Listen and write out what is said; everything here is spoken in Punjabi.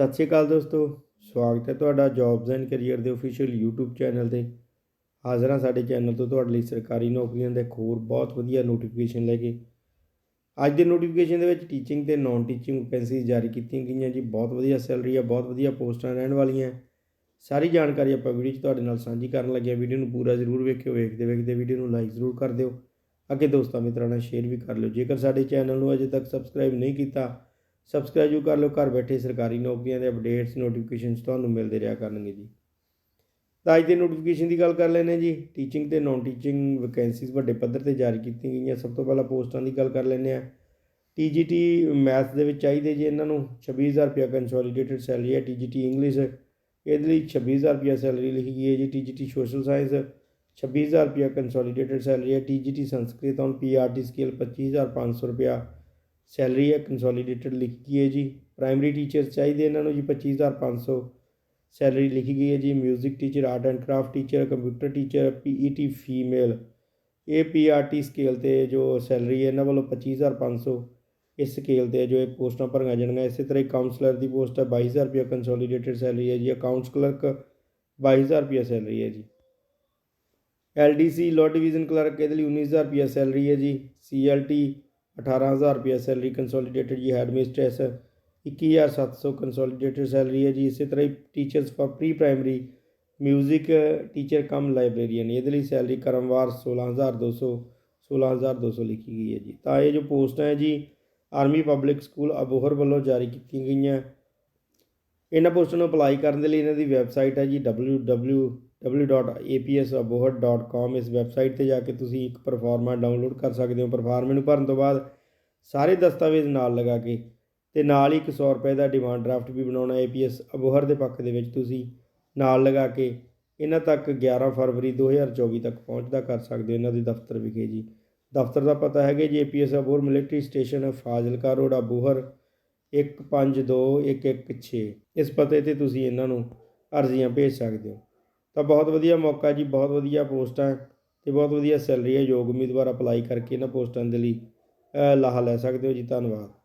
ਸਤਿ ਸ਼੍ਰੀ ਅਕਾਲ ਦੋਸਤੋ, ਸਵਾਗਤ ਹੈ ਤੁਹਾਡਾ ਜੌਬਸ ਐਂਡ ਕੈਰੀਅਰ ਦੇ ਅਫੀਸ਼ੀਅਲ YouTube ਚੈਨਲ ਤੇ। ਹਾਜ਼ਰ ਹਾਂ ਸਾਡੇ ਚੈਨਲ ਤੋਂ ਤੁਹਾਡੇ ਲਈ ਸਰਕਾਰੀ ਨੌਕਰੀਆਂ ਦੇ ਇੱਕ ਹੋਰ ਬਹੁਤ ਵਧੀਆ ਨੋਟੀਫਿਕੇਸ਼ਨ ਲੈ ਕੇ। ਅੱਜ ਦੇ ਨੋਟੀਫਿਕੇਸ਼ਨ ਦੇ ਵਿੱਚ ਟੀਚਿੰਗ ਤੇ ਨਾਨ ਟੀਚਿੰਗ ਵੈਕੈਂਸੀਜ਼ ਜਾਰੀ ਕੀਤੀਆਂ ਗਈਆਂ ਜੀ। ਬਹੁਤ ਵਧੀਆ ਸੈਲਰੀ ਆ, ਬਹੁਤ ਵਧੀਆ ਪੋਸਟਾਂ ਰਹਿਣ ਵਾਲੀਆਂ। ਸਾਰੀ ਜਾਣਕਾਰੀ ਆਪਾਂ ਵੀਡੀਓ 'ਚ ਤੁਹਾਡੇ ਨਾਲ ਸਾਂਝੀ ਕਰਨ ਲੱਗੇ ਹਾਂ। ਵੀਡੀਓ ਨੂੰ ਪੂਰਾ ਜ਼ਰੂਰ ਵੇਖਿਓ, ਵੇਖਦੇ ਵੇਖਦੇ ਵੀਡੀਓ ਨੂੰ ਲਾਈਕ ਜ਼ਰੂਰ ਕਰ ਦਿਓ। ਅੱਗੇ ਦੋਸਤਾਂ ਮਿੱਤਰਾਂ ਨਾਲ ਸ਼ੇਅਰ ਵੀ ਕਰ ਲਿਓ। ਜੇਕਰ ਸਾਡੇ ਚੈਨਲ ਨੂੰ ਅਜੇ ਤੱਕ ਸਬਸਕ੍ਰਾਈਬ ਨਹੀਂ ਕੀਤਾ ਸਬਸਕ੍ਰਾਈਬ ਜੋ ਕਰ ਲਓ, ਘਰ ਬੈਠੇ ਸਰਕਾਰੀ ਨੌਕਰੀਆਂ ਦੇ ਅਪਡੇਟਸ ਨੋਟੀਫਿਕੇਸ਼ਨਸ ਤੁਹਾਨੂੰ ਮਿਲਦੇ ਰਿਹਾ ਕਰਨਗੇ ਜੀ। ਤਾਂ ਅੱਜ ਦੇ ਨੋਟੀਫਿਕੇਸ਼ਨ ਦੀ ਗੱਲ ਕਰ ਲੈਂਦੇ ਹਾਂ ਜੀ। ਟੀਚਿੰਗ ਤੇ ਨਾਨ ਟੀਚਿੰਗ ਵੈਕੈਂਸੀਜ਼ ਵੱਡੇ ਪੱਧਰ ਤੇ ਜਾਰੀ ਕੀਤੀਆਂ ਗਈਆਂ। ਸਭ ਤੋਂ ਪਹਿਲਾਂ ਪੋਸਟਾਂ ਦੀ ਗੱਲ ਕਰ ਲੈਂਦੇ ਹਾਂ। ਟੀਜੀਟੀ ਮੈਥ ਦੇ ਵਿੱਚ ਚਾਹੀਦੇ ਜੀ ਇਹਨਾਂ ਨੂੰ। 26000 ਰੁਪਇਆ ਕੰਸੋਲੀਡੇਟਡ ਸੈਲਰੀ ਹੈ ਟੀਜੀਟੀ ਇੰਗਲਿਸ਼ ਇਹਦੇ ਲਈ 26000 ਰੁਪਇਆ ਸੈਲਰੀ ਲਿਖੀ ਗਈ ਹੈ ਜੀ ਟੀਜੀਟੀ ਸੋਸ਼ਲ ਸਾਇੰਸ 26000 ਰੁਪਇਆ ਕੰਸੋਲੀਡੇਟਡ ਸੈਲਰੀ ਹੈ TGT Sanskrit. On PRT scale 25500 ਰੁਪਇਆ। ਸੈਲਰੀ ਹੈ ਕੰਸੋਲੀਡੇਟਡ ਲਿਖੀ ਗਈ ਹੈ ਜੀ। ਪ੍ਰਾਇਮਰੀ ਟੀਚਰ ਚਾਹੀਦੇ ਇਹਨਾਂ ਨੂੰ ਜੀ 25500 ਸੈਲਰੀ ਲਿਖੀ ਗਈ ਹੈ ਜੀ 뮤직 teacher art and craft teacher computer teacher PET female ਇਹ ਪੀਆਰਟੀ ਸਕੇਲ ਤੇ ਜੋ ਸੈਲਰੀ ਹੈ ਇਹਨਾਂ ਵੱਲੋਂ 25500 ਇਸ ਸਕੇਲ ਤੇ ਜੋ ਇਹ ਪੋਸਟਾਂ ਭਰੀਆਂ ਜਾਣਗੀਆਂ, ਇਸੇ ਤਰ੍ਹਾਂ ਹੀ ਕਾਉਂਸਲਰ ਦੀ ਪੋਸਟ ਹੈ 22000 ਰੁਪਏ ਕੰਸੋਲੀਡੇਟਡ ਸੈਲਰੀ ਹੈ ਜੀ ਅਕਾਊਂਟਸ ਕਲਰਕ 22000 ਰੁਪਏ ਸੈਲਰੀ ਹੈ ਜੀ। ਐਲਡੀਸੀ ਲਾਅ ਡਿਵੀਜ਼ਨ ਕਲਰਕ ਇਹਦੇ ਲਈ 19000 ਰੁਪਏ ਸੈਲਰੀ ਹੈ ਜੀ। ਸੀਐਲਟੀ 18000 ਰੁਪਏ ਸੈਲਰੀ ਕੰਸੋਲੀਡੇਟਿਡ ਜੀ ਹੈਡ ਮਿਸਟ੍ਰੈਸ 21700 ਕੰਸੋਲੀਡੇਟਡ ਸੈਲਰੀ ਹੈ ਜੀ। ਇਸੇ ਤਰ੍ਹਾਂ ਹੀ teachers for pre primary music teacher cum librarian ਇਹਦੇ ਲਈ ਸੈਲਰੀ ਕਰਮਵਾਰ 16200 16200 ਲਿਖੀ ਗਈ ਹੈ ਜੀ। ਤਾਂ ਇਹ ਜੋ ਪੋਸਟਾਂ ਹੈ ਜੀ ਆਰਮੀ ਪਬਲਿਕ ਸਕੂਲ ਅਬੋਹਰ ਵੱਲੋਂ ਜਾਰੀ ਕੀਤੀਆਂ ਗਈਆਂ। ਇਹਨਾਂ ਪੋਸਟਾਂ ਨੂੰ ਅਪਲਾਈ ਕਰਨ ਦੇ ਲਈ ਇਹਨਾਂ ਦੀ ਵੈਬਸਾਈਟ ਹੈ ਜੀ www www.apsabohar.com ਇਸ ਵੈਬਸਾਈਟ ਤੇ ਜਾ ਕੇ ਤੁਸੀਂ ਇੱਕ ਪਰਫਾਰਮਾ ਡਾਊਨਲੋਡ ਕਰ ਸਕਦੇ ਹੋ। ਪਰਫਾਰਮੇ ਨੂੰ ਭਰਨ ਤੋਂ ਬਾਅਦ ਸਾਰੇ ਦਸਤਾਵੇਜ਼ ਨਾਲ ਲਗਾ ਕੇ ਤੇ ਨਾਲ ਹੀ 100 ਰੁਪਏ ਦਾ ਡਿਮਾਂਡ ਡਰਾਫਟ ਵੀ ਬਣਾਉਣਾ ਏਪੀਐਸ ਅਬੋਹਰ ਦੇ ਪੱਖ ਦੇ ਵਿੱਚ ਤੁਸੀਂ ਨਾਲ ਲਗਾ ਕੇ ਇਹਨਾਂ ਤੱਕ 11 ਫਰਵਰੀ 2024 ਤੱਕ ਪਹੁੰਚਦਾ ਕਰ ਸਕਦੇ ਹੋ ਇਹਨਾਂ ਦੇ ਦਫ਼ਤਰ ਵਿਖੇ ਜੀ। ਦਫ਼ਤਰ ਦਾ ਪਤਾ ਹੈਗਾ ਜੀ APS Abohar military station Fazilka road, Abohar 152116 ਇਸ ਪਤੇ ਤੇ ਤੁਸੀਂ ਇਹਨਾਂ ਨੂੰ ਅਰਜ਼ੀਆਂ ਭੇਜ ਸਕਦੇ ਹੋ। ਤਾਂ ਬਹੁਤ ਵਧੀਆ ਮੌਕਾ ਜੀ, ਬਹੁਤ ਵਧੀਆ ਪੋਸਟਾਂ ਤੇ ਬਹੁਤ ਵਧੀਆ ਸੈਲਰੀ ਹੈ, ਯੋਗ ਉਮੀਦਵਾਰ ਅਪਲਾਈ ਕਰਕੇ ਇਹਨਾਂ ਪੋਸਟਾਂ ਦੇ ਲਈ ਲਾਹਾ ਲੈ ਸਕਦੇ ਹੋ ਜੀ, ਧੰਨਵਾਦ।